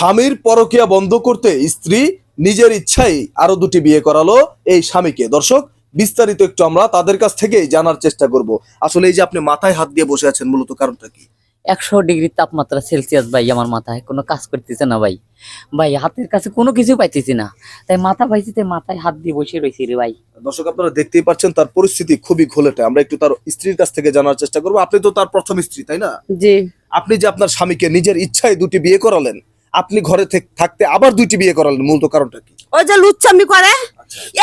স্বামীর পরকিয়া বন্ধ করতে স্ত্রী নিজের ইচ্ছাই আরও দুটি বিয়ে করালো এই স্বামীকে। দর্শক বিস্তারিত একটু আমরা তাদের কাছ থেকে জানার চেষ্টা করব। আসলে এই যে আপনি মাথায় হাত দিয়ে বসে আছেন মূলত কারণটা কি? একশো ডিগ্রি তাপমাত্রা সেলসিয়াস ভাই আমার মাথায় কোনো কাজ করতেছে না ভাই। ভাই হাতের কাছে কোনো কিছু পাইতেছি না। তাই মাথা পাইছি তাই মাথায় হাত দিয়ে বসে রয়েছি রে ভাই। দর্শক আপনারা দেখতেই পাচ্ছেন তার পরিস্থিতি খুবই ঘোলেটে। আমরা একটু তার স্ত্রীর কাছ থেকে জানার চেষ্টা করব। আপনি তো তার প্রথম স্ত্রী তাই না? জি। আপনি যে আপনার স্বামীকে নিজের ইচ্ছায় দুটি বিয়ে করালেন আপনি ঘরে থাকতে আবার দুইটি বিয়ে করালেন মূলত কারণটা কি? ওই যে লুচ্চামি করে।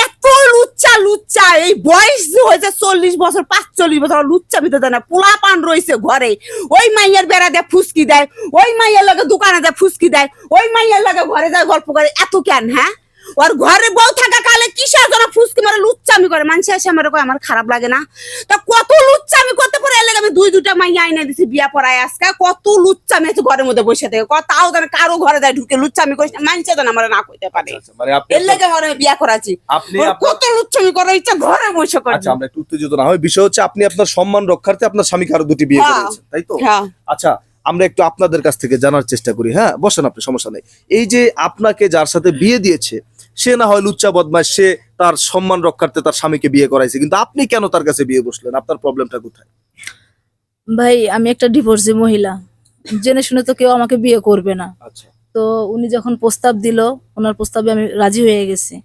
এত লুচ্চা লুচ্চা এই বয়স যে হয়েছে চল্লিশ বছর পাঁচচল্লিশ বছর লুচ্চা ভিতরে দেয় না। পোলা পান রয়েছে ঘরে। ওই মাইয়ের বেড়া দেয় ফুসকি দেয়। ওই মাইয়ের লগে দোকানে দেয় ফুসকি দেয়। ওই মাইয়ের লগে ঘরে যায় গল্প করে। এত কেন হ্যাঁ? ওর ঘরে বউ থাকা কালে কিসের জন্য ফুসকি মারে লুচ্চামি করে? মানুষ এসে আমার কয় আমার খারাপ লাগে না। তা কত লুচ্চামি করতে পারে? এলে আমি দুই দুটা মাইয়া আইনা দিছি বিয়া পড়ায় আজকে। কত লুচ্চামি আছে ঘরের মধ্যে বসে থাকে। কত তাও যেন কারও ঘরে যায় ঢুকে লুচ্চামি করিস না। মানুষে যেন আমার না কইতে পারে। মানে আপনি এর লেগে আমার বিয়া করাছি আপনি কত লুচ্ছমি করার ইচ্ছা ঘরে বসে করে। আচ্ছা আমরা একটু উত্তেজিত না হয় বিষয় হচ্ছে আপনি আপনার সম্মান রক্ষার্থে আপনার স্বামীকে আরও দুটি বিয়ে হ্যাঁ। করেছেন তাই তো? হ্যাঁ। আচ্ছা আমরা একটু আপনাদের কাছ থেকে জানার চেষ্টা করি। হ্যাঁ বসেন আপনি সমস্যা নেই। এই যে আপনাকে যার সাথে বিয়ে দিয়েছে সে না হয় লুচ্চা বদমাস সে তার সম্মান রক্ষার্থে তার স্বামীকে বিয়ে করাইছে। কিন্তু আপনি কেন তার কাছে বিয়ে বসলেন? আপনার প্রবলেমটা কোথায়? ভাই আমি একটা ডিভোর্সি মহিলা। জেনে শুনে তো কেউ আমাকে বিয়ে করবে না। আচ্ছা। তো উনি যখন প্রস্তাব দিল ওনার প্রস্তাবে আমি রাজি হয়ে গেছি।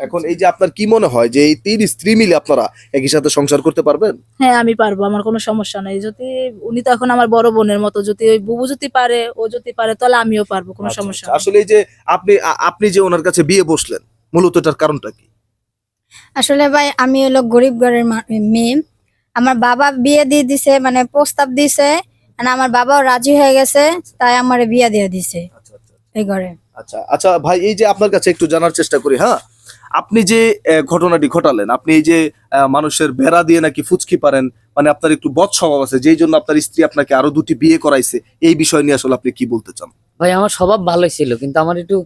এখন এই যে আপনার কি মনে হয় যে এই তিন স্ত্রী মিলে আপনারা একই সাথে সংসার করতে পারবেন? হ্যাঁ আমি পারব আমার কোনো সমস্যা নাই। যদি উনি তো এখন আমার বড় বোনের মতো যদি ওই বুবু যদি পারে ও যদি পারে তাহলে আমিও পারব কোনো আচ্ছা, সমস্যা আচ্ছা। নেই। আসলে এই যে আপনি আ- আপনি যে ওনার কাছে বিয়ে বসলেন মূলত এটার কারণটা কি? আসলে ভাই আমি হলো গরিব ঘরের মা- মেয়ে। আমার বাবা বিয়ে দিয়ে দিছে মানে প্রস্তাব দিছে আর আমার বাবাও রাজি হয়ে গেছে তাই আমার বিয়ে দিয়ে দিছে আচ্ছা আচ্ছা। এই ঘরে। আচ্ছা আচ্ছা ভাই এই যে আপনার কাছে একটু জানার চেষ্টা করি হ্যাঁ? আপনি যে ঘটনাটি ঘটালেন আপনি এই যে মানুষের বেড়া দিয়ে নাকি ফুচকি পারেন মানে আপনার একটু বদ স্বভাব আছে যেই জন্য আপনার স্ত্রী আপনাকে আরও দুটি বিয়ে করাইছে এই বিষয় নিয়ে আসলে আপনি কি বলতে চান? ভাই আমার স্বভাব ভালোই ছিল কিন্তু আমার একটু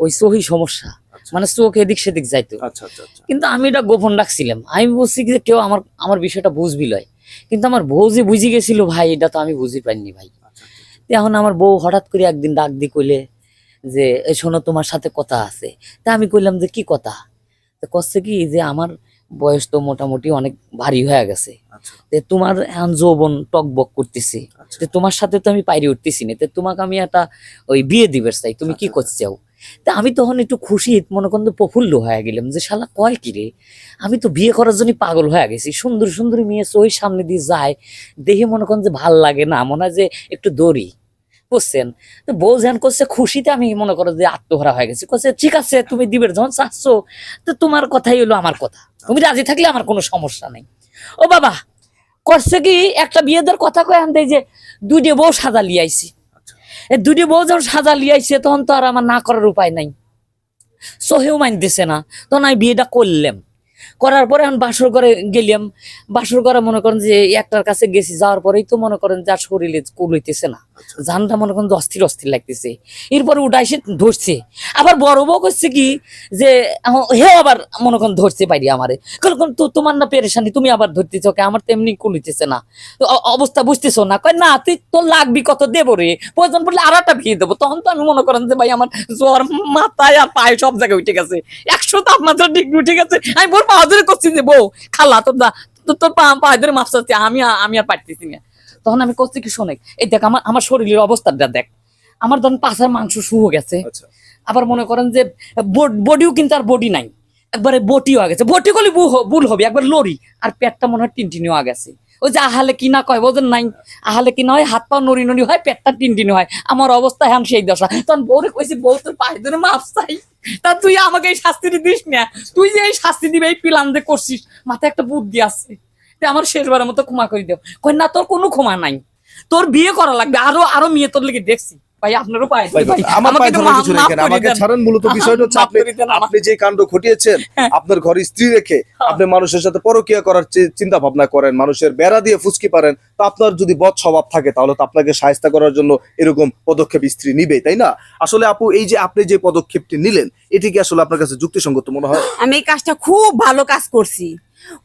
ওই চোখই সমস্যা মানে চোখ এদিক সেদিক যাইতো। আচ্ছা আচ্ছা আচ্ছা। কিন্তু আমি এটা গোপন রাখছিলাম। আমি বলছি যে কেউ আমার আমার বিষয়টা বুঝবি লয়। কিন্তু আমার বউ যে বুঝি গেছিল ভাই এটা তো আমি বুঝি পাইনি ভাই। এখন আমার বউ হঠাৎ করে একদিন ডাক দি কইলে যে "এই শোনো তোমার সাথে কথা আছে। তা আমি কইলাম যে কি কথা? তো কচ্ছে কি যে আমার বয়স তো মোটামুটি অনেক ভারী হয়ে গেছে। আচ্ছা। তোমার এখন যৌবন টকবক করতেছি। আচ্ছা। তোমার সাথে তো আমি পাইরে উঠতেছি না। তে তোমাকে আমি একটা ওই বিয়ে দিবের চাই। তুমি কি আচ্ছা, করতে চাও? তা আমি তখন একটু খুশি মনে করেন প্রফুল্ল হয়ে গেলাম যে শালা কয় কি রে? আমি তো বিয়ে করার জন্য পাগল হয়ে গেছি। সুন্দর সুন্দর মেয়ে ওই সামনে দিয়ে যায়। দেখে মনে করেন যে ভালো লাগে না। মনে হয় যে একটু দৌড়ি। বুঝছেন তো বউ করছে, খুশিতে আমি মনে করো যে আত্মহারা হয়ে গেছি। করছে ঠিক আছে, তুমি দিবের যখন চাচ্ছ, তো তোমার কথাই হলো আমার কথা। তুমি রাজি থাকলে আমার কোনো সমস্যা নেই। ও বাবা, করছে কি, একটা বিয়ে দেওয়ার কথা কয়ে আনতে যে দুইটে বউ সাজা লিয়াইছি দুইটে বউ যখন সাজা লিয়াইছে তখন তো আর আমার না করার উপায় নাই। সহেও মাইন দিছে না। তখন আমি বিয়েটা করলাম। করার পরে এখন বাসর ঘরে গেলাম। বাসর ঘরে মনে করেন যে একটার কাছে গেছি, যাওয়ার পরেই তো মনে করেন যার শরীরে কুল হইতেছে না। জানটা মনে করেন অস্থির অস্থির লাগতেছে। এরপরে উঠাইছে ধরছে। আবার বড় বউ করছে কি যে হে আবার মনে করেন ধরছে পারি আমারে। কারণ তো তোমার না পেরেশানি, তুমি আবার ধরতেছ কে? আমার তেমনি কুল হইতেছে না। তো অবস্থা বুঝতেছো না? কয়, না, তুই তোর লাগবি, কত দেবো রে? প্রয়োজন পড়লে আর একটা বিয়ে দেবো। তখন তো আমি মনে করেন যে, ভাই, আমার জ্বর মাথায় আর পায়ে সব জায়গায় উঠে গেছে। একশো তাপমাত্রা ডিগ্রি উঠে গেছে। আমি বল পা ধরে করছি যে, বউ, খালা, তোর তোর পা পা ধরে মাপ আমি আমি আর পারতেছি না। তখন আমি করছি কি শোনে এই দেখ আমার আমার শরীরের অবস্থাটা দেখ। আমার ধরেন পাশার মাংস শুয়ে গেছে। আচ্ছা। আবার মনে করেন যে বডিও কিন্তু আর বডি নাই। একবারে বটিও আগে গেছে। বটি করলে ভুল হবে একবার লরি আর পেটটা মনে হয় টিনটিনিও আগে গেছে। ওই যে আহালে কি না কয় বোঝেন নাই? আহালে কি না হয় হাত পা নড়ি নড়ি হয় পেটটা টিনটিনি হয়। আমার অবস্থা এখন সেই দশা। তখন বউরে কইছি বউ তোর পায়ে ধরে মাপ চাই। তা তুই আমাকে এই শাস্তিটি দিস না। তুই যে এই শাস্তি দিবে এই প্ল্যান যে করছিস মাথায় একটা বুদ্ধি আছে। তে আমার শেষবারের মতো ক্ষমা করে দেও। কই না, তোর কোনো ক্ষমা নাই। তোর বিয়ে করা লাগবে। আরও আরও মেয়ে তোর লেগে দেখছি। ভাই আপনারও পায়ে ধরি ভাই, ভাই আমার আমাকে ধরার কিছু নেই মাফ এখানে। করে আমাকে ছাড়েন মূলত বিষয়টা হচ্ছে আপনি করে দেন আমাকে। আপনি যে কাণ্ড ঘটিয়েছেন আপনার ঘরে স্ত্রী রেখে আপনি মানুষের সাথে পরকিয়া করার চিন্তা ভাবনা করেন মানুষের বেড়া দিয়ে ফুসকি পারেন তো আপনার যদি বদ স্বভাব থাকে তাহলে তো আপনাকে সাহায্য করার জন্য এরকম পদক্ষেপ স্ত্রী নিবে তাই না? আসলে আপু এই যে আপনি যে পদক্ষেপটি নিলেন এটি কি আসলে আপনার কাছে যুক্তিসঙ্গত মনে হয়? আমি এই কাজটা খুব ভালো কাজ করছি।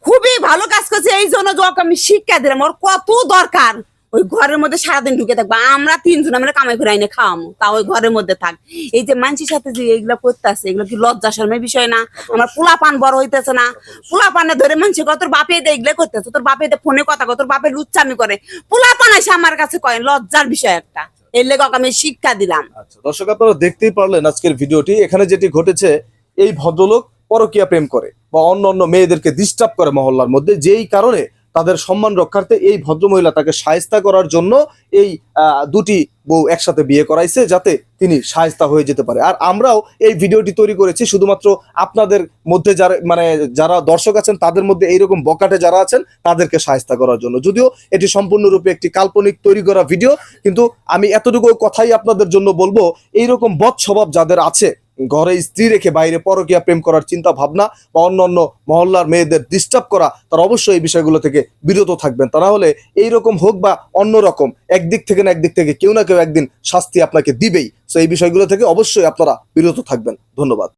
খুবই ভালো কাজ করছি এই জন্য আমি শিক্ষা দিলাম ওর কত দরকার? ওই ঘরের মধ্যে সারাদিন ঢুকে থাকব। আমরা তিনজন, আমরা কামাই করে আইনে খাওয়ামো। তা ওই ঘরের মধ্যে থাক। এই যে মানুষের সাথে যে এইগুলা করতেছে, এগুলো কি লজ্জা শর্মের বিষয় না? আমার পোলা পান বড় হইতেছে না। পোলা পানে ধরে মানুষের কত বাপে দিয়ে এগুলো করতেছে, তোর বাপে দিয়ে ফোনে কথা কয়, তোর বাপে লুচ্চামি করে। পোলা পান এসে আমার কাছে কয়, লজ্জার বিষয় একটা। এর লেগে আমি শিক্ষা দিলাম। আচ্ছা দর্শক, আপনারা দেখতেই পারলেন আজকের ভিডিওটি। এখানে যেটি ঘটেছে, এই ভদ্রলোক পরকীয়া প্রেম করে বা অন্য অন্য মেয়েদেরকে ডিস্টার্ব করে মহল্লার মধ্যে। যেই কারণে তাদের সম্মান রক্ষার্থে এই ভদ্রমহিলা তাকে সায়স্তা করার জন্য এই দুটি বউ একসাথে বিয়ে করাইছে যাতে তিনি সায়স্তা হয়ে যেতে পারে। আর আমরাও এই ভিডিওটি তৈরি করেছি শুধুমাত্র আপনাদের মধ্যে যারা মানে যারা দর্শক আছেন, তাদের মধ্যে এইরকম বকাটে যারা আছেন, তাদেরকে সায়স্তা করার জন্য। যদিও এটি সম্পূর্ণরূপে একটি কাল্পনিক তৈরি করা ভিডিও, কিন্তু আমি এতটুকু কথাই আপনাদের জন্য বলব, এইরকম বদ স্বভাব যাদের আছে ঘরে স্ত্রী রেখে বাইরে পরকীয়া প্রেম করার চিন্তা ভাবনা বা অন্য অন্য মহল্লার মেয়েদের ডিস্টার্ব করা, তারা অবশ্যই এই বিষয়গুলো থেকে বিরত থাকবেন। তা না হলে এইরকম হোক বা অন্য রকম, একদিক থেকে না একদিক থেকে কেউ না কেউ একদিন শাস্তি আপনাকে দিবেই। তো এই বিষয়গুলো থেকে অবশ্যই আপনারা বিরত থাকবেন। ধন্যবাদ।